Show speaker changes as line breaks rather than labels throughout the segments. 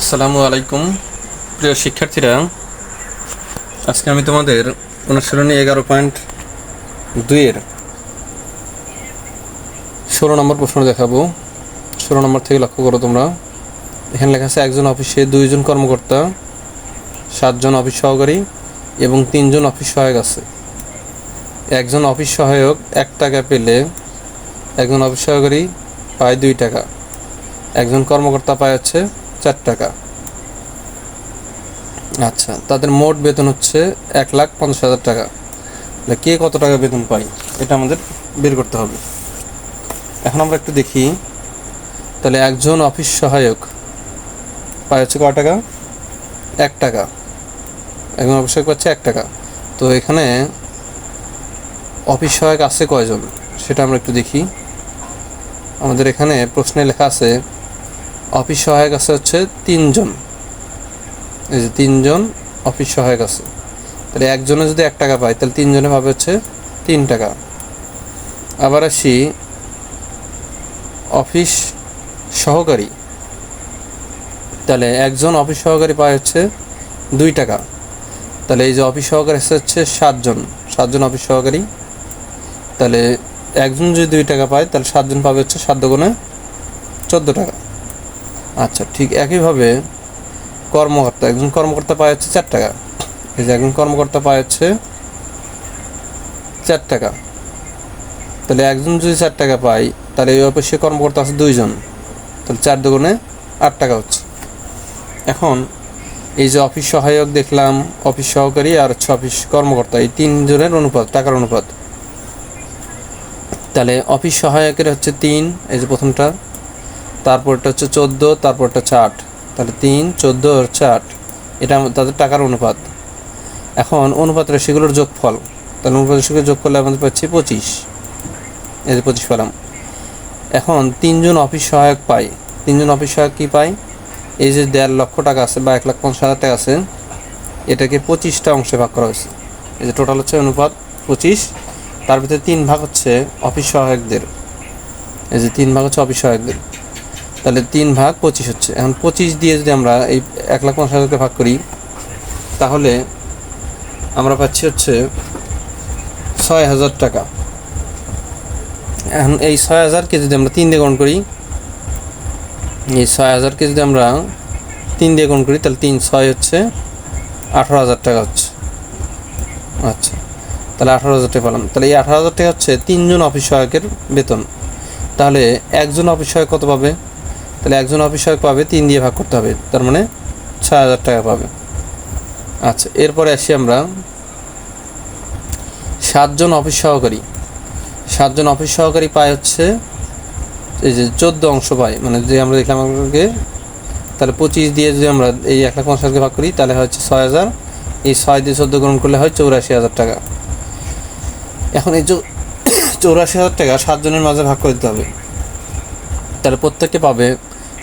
আসসালামু আলাইকুম, প্রিয় শিক্ষার্থীরা। আজকে আমি তোমাদের অনুশীলনী এগারো পয়েন্ট দুইয়ের ষোলো নম্বর প্রশ্ন দেখাবো। ষোলো নম্বর থেকে লক্ষ্য করো তোমরা। এখানে লেখা আছে, একজন অফিসে দুইজন কর্মকর্তা, সাতজন অফিস সহকারী এবং তিনজন অফিস সহায়ক আছে। একজন অফিস সহায়ক এক টাকা পেলে একজন অফিস সহকারী পায় দুই টাকা। একজন কর্মকর্তা পায় হচ্ছে চার টাকা। আচ্ছা তাদের মোট বেতন হচ্ছে এক লাখ পঞ্চাশ হাজার টাকা। কে কত টাকা বেতন পায়, এটা আমাদের বের করতে হবে। এখন আমরা একটু দেখি, তাহলে একজন অফিস সহায়ক পায় হচ্ছে কয় টাকা? এক টাকা। একজন অফিস সহায়ক পাচ্ছে এক টাকা। তো এখানে অফিস সহায়ক আছে কয়জন, সেটা আমরা একটু দেখি। আমাদের এখানে প্রশ্নে লেখা আছে অফিস সহায়ক আছে হচ্ছে তিনজন। এই যে তিনজন অফিস সহায়ক আছে। তাহলে একজনে যদি এক টাকা পায়, তাহলে তিনজনে পাবে হচ্ছে তিন টাকা। আবার আসি, অফিস সহকারী। তাহলে একজন অফিস সহকারী পায় হচ্ছে দুই টাকা। তাহলে এই যে অফিস সহকারী হচ্ছে সাতজন সাতজন অফিস সহকারী। তাহলে একজন যদি দুই টাকা পায়, তাহলে সাতজন পাবে হচ্ছে সাত গুণে চোদ্দ টাকা। আচ্ছা ঠিক একইভাবে কর্মকর্তা, একজন কর্মকর্তা পায় হচ্ছে চার টাকা। এই যে একজন কর্মকর্তা পায় হচ্ছে চার টাকা। তাহলে একজন যদি চার টাকা পায়, তাহলে এই অফিসে কর্মকর্তা আছে দুইজন। তাহলে চার দুগুণে আট টাকা হচ্ছে। এখন এই যে অফিস সহায়ক দেখলাম, অফিস সহকারী আর হচ্ছে অফিস কর্মকর্তা, এই তিনজনের অনুপাত, টাকার অনুপাত। তাহলে অফিস সহায়কের হচ্ছে তিন, এই যে প্রথমটা। তারপরটা হচ্ছে চোদ্দ, তারপরটা হচ্ছে আট। তাহলে তিন, চোদ্দ, হচ্ছে আট। এটা তাদের টাকার অনুপাত। এখন অনুপাত রাশিগুলোর যোগফল। তাহলে অনুপাত রাশিগুলো যোগ করলে আমাদের পাচ্ছি পঁচিশ। এই যে পঁচিশ পেলাম। এখন তিনজন অফিস সহায়ক পাই। তিনজন অফিস সহায়ক কী পায় এই যে দেড় লক্ষ টাকা আছে বা এক লাখ পঞ্চাশ হাজার টাকা আছে, এটাকে পঁচিশটা অংশে ভাগ করা হয়েছে। এই যে টোটাল হচ্ছে অনুপাত পঁচিশ। তার ভিতরে তিন ভাগ হচ্ছে অফিস সহায়কদের। এই যে তিন ভাগ হচ্ছে অফিস সহায়কদের। তাহলে তিন ভাগ পঁচিশ হচ্ছে। এখন পঁচিশ দিয়ে যদি আমরা এই এক লাখ পঞ্চাশ হাজারকে ভাগ করি, তাহলে আমরা পাচ্ছি হচ্ছে ছয় হাজার টাকা। এখন এই ছয় হাজারকে যদি আমরা তিন দিয়ে গ্রহণ করি, এই ছয় হাজারকে যদি আমরা তিন দিয়ে গুণ করি, তাহলে তিন ছয় হচ্ছে আঠারো হাজার টাকা হচ্ছে। আচ্ছা তাহলে আঠারো হাজার টাকা পেলাম। তাহলে এই আঠারো হাজার টাকা হচ্ছে তিনজন অফিস সহায়কের বেতন। তাহলে একজন অফিস সহায়ক কত পাবে? তাহলে একজন অফিস পাবে, তিন দিয়ে ভাগ করতে হবে, তার মানে ছয় হাজার টাকা পাবে। আচ্ছা এরপরে আসি আমরা। সাতজন অফিস সহকারী। সাতজন অফিস সহকারী পায় হচ্ছে, এই যে চোদ্দ অংশ পায় মানে যে আমরা দেখলাম আমাকে তাহলে পঁচিশ দিয়ে যদি আমরা এই এক লাখ পঞ্চাশকে ভাগ করি, তাহলে হচ্ছে ছয় হাজার। এই ছয় দিয়ে চোদ্দ গ্রহণ করলে হয় চৌরাশি হাজার টাকা। এখন এই চৌরাশি হাজার টাকা সাতজনের মাঝে ভাগ করে দিতে হবে, তাহলে প্রত্যেককে পাবে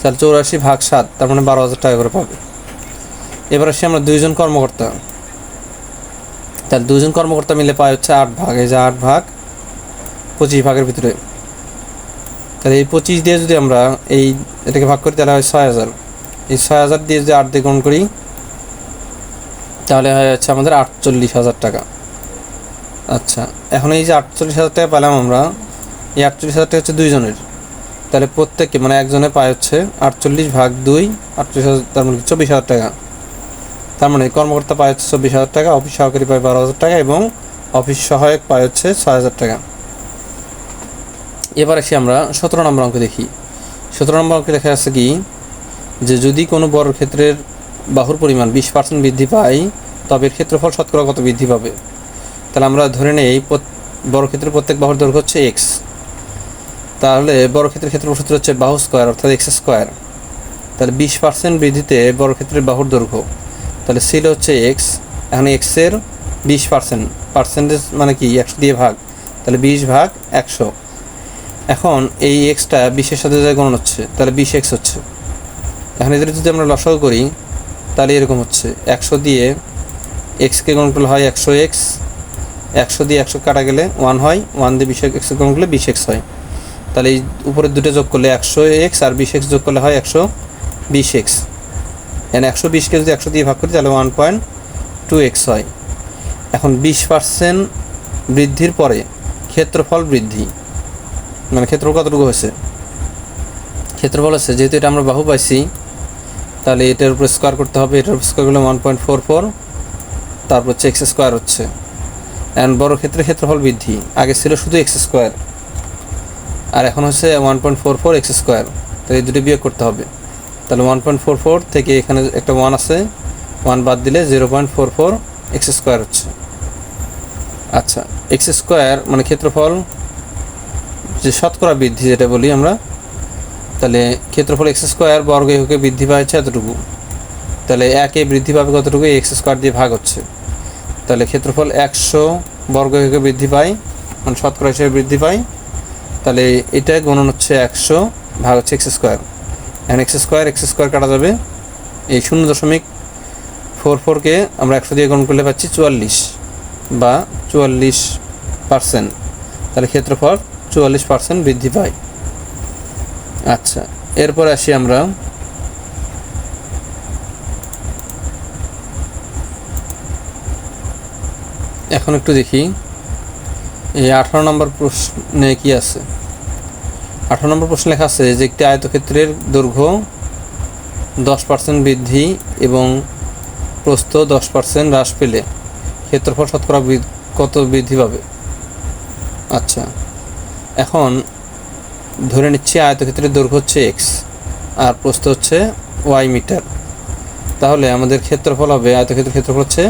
তাহলে চৌরাশি ভাগ সাত, তার মানে বারো হাজার টাকা করে পাবে। এবার আসি আমরা দুইজন কর্মকর্তা। তাহলে দুজন কর্মকর্তা মিলে পায় হচ্ছে আট ভাগ, এই যে আট ভাগ, পঁচিশ ভাগের ভিতরে। তাহলে এই পঁচিশ দিয়ে যদি আমরা এই এটাকে ভাগ করি, তাহলে হয় ছয় হাজার। এই ছয় হাজার দিয়ে যদি আট দিয়ে গ্রহণ করি, তাহলে হয় হচ্ছে আমাদের আটচল্লিশ হাজার টাকা। আচ্ছা এখন এই যে আটচল্লিশ হাজার টাকা পেলাম আমরা, এই আটচল্লিশ হাজার টাকা হচ্ছে দুইজনের। তাহলে প্রত্যেককে মানে একজনে পায় হচ্ছে আটচল্লিশ ভাগ দুই, আটচল্লিশ হাজার, তার মানে চব্বিশ হাজার টাকা। তার মানে কর্মকর্তা পায় হচ্ছে চব্বিশ হাজার টাকা, অফিস সহকারী পায় বারো হাজার টাকা এবং অফিস সহায়ক পায় হচ্ছে ছয় হাজার টাকা। এবার আসি আমরা সতেরো নম্বর অঙ্ক দেখি। সতেরো নম্বর অঙ্কে দেখা যাচ্ছে কি, যে যদি কোনো বড় ক্ষেত্রের বাহুর পরিমাণ বিশ পার্সেন্ট বৃদ্ধি পায় তবে এর ক্ষেত্রফল শতকরা কত বৃদ্ধি পাবে? তাহলে আমরা ধরে নেই, প্রত- বর্গক্ষেত্রের প্রত্যেক বাহুর দৈর্ঘ্য হচ্ছে এক্স তাহলে বর্গক্ষেত্রের ক্ষেত্রফল হচ্ছে বাহু স্কোয়ার অর্থাৎ এক্স স্কোয়ার তাহলে বিশ পার্সেন্ট বৃদ্ধিতে বর্গক্ষেত্রের বাহুর দৈর্ঘ্য। তাহলে সিল হচ্ছে এক্স এখন এক্সের বিশ পার্সেন্ট পার্সেন্টেজ মানে কি? একশো দিয়ে ভাগ। তাহলে বিশ ভাগ একশো। এখন এই এক্সটা বিশের সাথে যা গণন হচ্ছে, তাহলে বিশ এক্স হচ্ছে। এখন এদের যদি আমরা লসাগু করি, তাহলে এরকম হচ্ছে। একশো দিয়ে এক্সকে গণন করলে হয় একশো এক্স একশো দিয়ে একশো কাটা গেলে ওয়ান হয় ওয়ান দিয়ে বিশ এক্স গণন করলে বিশ এক্স হয়। তাহলে এই উপরের দুটো যোগ করলে একশো এক্স আর বিশ এক্স যোগ করলে হয় একশো বিশ এক্স। এখানে একশো বিশকে যদি একশো দিয়ে ভাগ করি, তাহলে ওয়ান পয়েন্ট টু এক্স হয়। এখন বিশ পার্সেন্ট বৃদ্ধির পরে ক্ষেত্রফল বৃদ্ধি মানে ক্ষেত্রফল কতটুকু হয়েছে? ক্ষেত্রফল হচ্ছে, যেহেতু এটা আমরা বাহু পাইছি, তাহলে এটার উপর স্কোয়ার করতে হবে, এটার উপর স্কোয়ার করলে ওয়ান পয়েন্ট ফোর ফোর, তারপর হচ্ছে এক্স স্কোয়ার হচ্ছে। অ্যান্ড বড় ক্ষেত্রে ক্ষেত্রফল বৃদ্ধি, আগে ছিল শুধু এক্স স্কোয়ার। আর এখন হচ্ছে one point four four x square তাহলে এই দুটো বিয়োগ করতে হবে। তাহলে ওয়ান পয়েন্ট ফোর ফোর থেকে এখানে একটা ওয়ান আছে ওয়ান বাদ দিলে zero point four four x square হচ্ছে। আচ্ছা এক্স স্কোয়ার মানে ক্ষেত্রফল, যে শতকরা বৃদ্ধি যেটা বলি আমরা, তাহলে ক্ষেত্রফল এক্স স্কোয়ার বর্গ এককে বৃদ্ধি পাচ্ছে এতটুকু। তাহলে একে বৃদ্ধি পাবে কতটুকু? এক্স স্কোয়ার দিয়ে ভাগ হচ্ছে। তাহলে ক্ষেত্রফল একশো বর্গ এককে বৃদ্ধি পায় মানে শতকরা হিসেবে বৃদ্ধি পায়। তাহলে এটা গণন হচ্ছে একশো ভাগ হচ্ছে এক্স স্কোয়ার। এখন এক্স স্কোয়ার এক্স স্কোয়ার কাটা যাবে এই শূন্য দশমিক ফোর ফোরকে আমরা একশো দিয়ে গণন করলে পাচ্ছি চুয়াল্লিশ বা চুয়াল্লিশ পার্সেন্ট। তাহলে ক্ষেত্রফল চুয়াল্লিশ পার্সেন্ট বৃদ্ধি পায়। আচ্ছা এরপর আসি আমরা এখন একটু দেখি। এই আঠারো নম্বর প্রশ্নে কি আছে? আঠারো নম্বর প্রশ্ন লেখা আছে, যে একটি আয়তক্ষেত্রের দৈর্ঘ্য দশ পার্সেন্ট বৃদ্ধি এবং প্রস্থ দশ পার্সেন্ট হ্রাস পেলে ক্ষেত্রফল শতকরা কত বৃদ্ধি পাবে? আচ্ছা এখন ধরে নিচ্ছি আয়তক্ষেত্রের দৈর্ঘ্য হচ্ছে এক্স আর প্রস্থ হচ্ছে ওয়াই মিটার। তাহলে আমাদের ক্ষেত্রফল হবে, আয়তক্ষেত্রের ক্ষেত্রফল হচ্ছে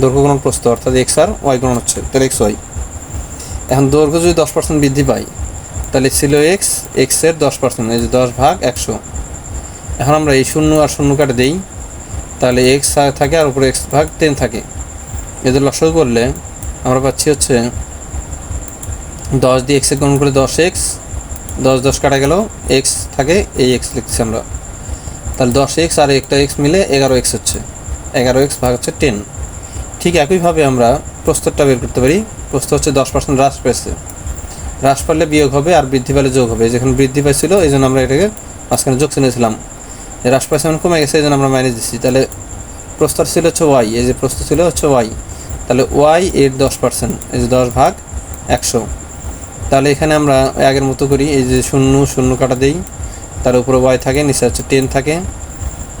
দৈর্ঘ্য গ্রহণ প্রস্থ, অর্থাৎ এক্স আর ওয়াই গ্রহণ হচ্ছে, তাহলে এক্স ওয়াই এখন দৈর্ঘ্য যদি দশ পার্সেন্ট বৃদ্ধি পাই, তাহলে ছিল এক্স এক্সের দশ পার্সেন্ট এই যে দশ ভাগ একশো। এখন আমরা এই শূন্য আর শূন্য কাটে দিই, তাহলে এক্স থাকে আর উপরে এক্স ভাগ টেন থাকে। এদের লসও করলে আমরা পাচ্ছি হচ্ছে দশ দিয়ে এক্সে গুণ করে দশ এক্স দশ দশ কাটা গেল এক্স থাকে, এই এক্স লিখছি আমরা। তাহলে দশ এক্স আর একটা এক্স মিলে এগারো এক্স হচ্ছে। এগারো এক্স ভাগ হচ্ছে টেন ঠিক একইভাবে আমরা প্রস্তরটা বের করতে পারি। প্রস্ত হচ্ছে দশ পার্সেন্ট হ্রাস পেয়েছে। হ্রাস পারলে বিয়োগ হবে আর বৃদ্ধি পেলে যোগ হবে। যেখানে বৃদ্ধি পাইছিল, এই জন্য আমরা এটাকে মাঝখানে যোগ চিনেছিলাম হ্রাস পাইছে মানে কমে গেছে, এই জন্য আমরা মাইনাস দিচ্ছি তাহলে প্রস্তর ছিল হচ্ছে ওয়াই এই যে প্রস্তর ছিল হচ্ছে ওয়াই তাহলে ওয়াই এর দশ পার্সেন্ট এই যে দশ ভাগ একশো। তাহলে এখানে আমরা আগের মতো করি, এই যে শূন্য শূন্য কাটা দিই। তার উপরে ওয়াই থাকে, নিচে হচ্ছে টেন থাকে।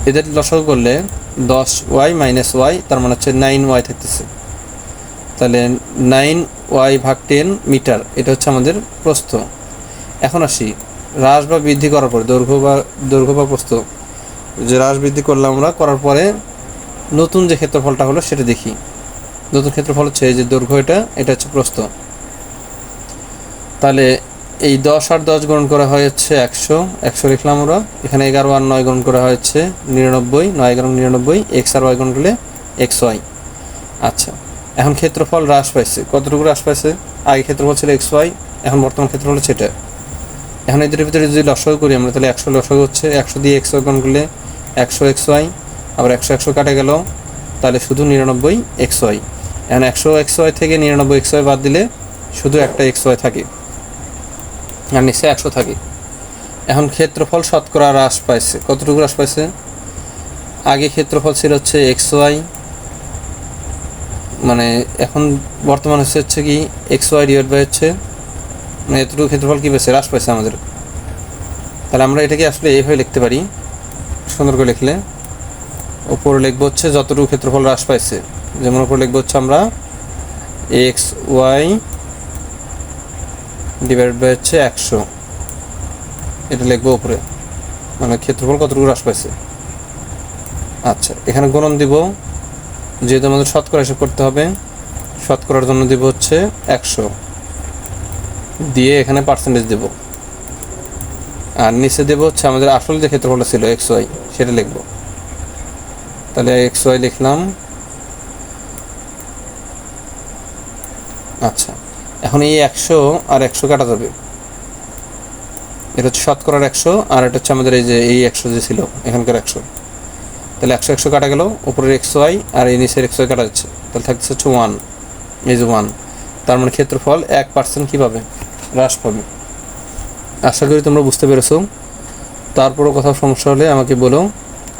এদের লসক করলে দশ ওয়াই মাইনাস ওয়াই, তার মানে হচ্ছে নাইন ওয়াই থাকতেছে। তাহলে নাইন ওয়াই ভাগ টেন মিটার, এটা হচ্ছে আমাদের প্রস্থ। এখন আসি, হ্রাস বা বৃদ্ধি করার পরে, দৈর্ঘ্য বা দৈর্ঘ্য বা প্রস্থ। যে হ্রাস বৃদ্ধি করলাম আমরা, করার পরে নতুন যে ক্ষেত্রফলটা হলো, সেটা দেখি। নতুন ক্ষেত্রফল হচ্ছে যে দৈর্ঘ্য এটা এটা হচ্ছে প্রস্থ। তাহলে এই দশ আর দশ গ্রহণ করা হয়েছে একশো একশো লিখলাম আমরা। এখানে এগারো আর নয় গ্রহণ করা হয়েছে নিরানব্বই, নয় এগারো নিরানব্বই, এক্স আর ওয়াই গ্রহণ করলে এক্স ওয়াই। আচ্ছা এখন ক্ষেত্রফল হ্রাস পাইছে। কতটুকু হ্রাস পাইছে? আগে ক্ষেত্রফল ছিল এক্স ওয়াই, এখন বর্তমান ক্ষেত্রফল হচ্ছে এটা। এখন এদের ভিতরে যদি লসক করি আমরা, তাহলে একশো লসক হচ্ছে। একশো দিয়ে এক্স একশো গ্রহণ করলে একশো এক্স ওয়াই, আবার একশো একশো কাটে গেল, তাহলে শুধু নিরানব্বই এক্স ওয়াই। এখন একশো এক্স ওয়াই থেকে নিরানব্বই এক্স ওয়াই বাদ দিলে শুধু একটা এক্স ওয়াই থাকে। আর নিচে একশো থাকে। এখন ক্ষেত্রফল শতকরা হ্রাস পাইছে। কতটুকু হ্রাস পাইছে? আগে ক্ষেত্রফল ছিল হচ্ছে এক্স ওয়াই। মানে এখন বর্তমান হচ্ছে হচ্ছে কি, এক্স ওয়াই ডিভাইড বাই হচ্ছে মানে এতটুকু ক্ষেত্রফল কী পেয়েছে হ্রাস পাইছে আমাদের। তাহলে আমরা এটাকে আসলে এইভাবে লিখতে পারি। সুন্দর করে লিখলে। ওপরে লিখব হচ্ছে যতটুকু ক্ষেত্রফল হ্রাস পাইছে। যেমন উপরে লিখব হচ্ছে আমরা এক্স ওয়াই ডিভাইড বাই হচ্ছে একশো। এটা লিখব উপরে। মানে ক্ষেত্রফল কতটুকু হ্রাস পাইছে? আচ্ছা এখানে গণন দিব। যেহেতু আমাদের শতকরা হিসাব করতে হবে, শতকরার জন্য দিব হচ্ছে একশো। দিয়ে এখানে পার্সেন্টেজ দেব। আর নিচে দেব হচ্ছে আমাদের আসল যে ক্ষেত্রফলটা ছিল এক্স ওয়াই সেটা লিখব। তাহলে এক্স ওয়াই লিখলাম। আচ্ছা। এখন এই একশো আর একশো কাটা যাবে। এটা হচ্ছে শতকরার একশো, আর এটা হচ্ছে আমাদের এই যে এই একশো যে ছিল, এখানকার একশো। তাহলে একশো একশো কাটা গেল, উপরের এক্স ওয়াই আর এই নিচের ওয়াই কাটা যাচ্ছে। তাহলে থাকছে হচ্ছে ওয়ান, এই যে ওয়ান। তার মানে ক্ষেত্রফল এক পার্সেন্ট কী পাবে হ্রাস পাবে। আশা করি তোমরা বুঝতে পেরেছ। তারপরও কোথাও সমস্যা হলে আমাকে বলো,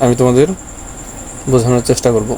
আমি তোমাদের বোঝানোর চেষ্টা করব।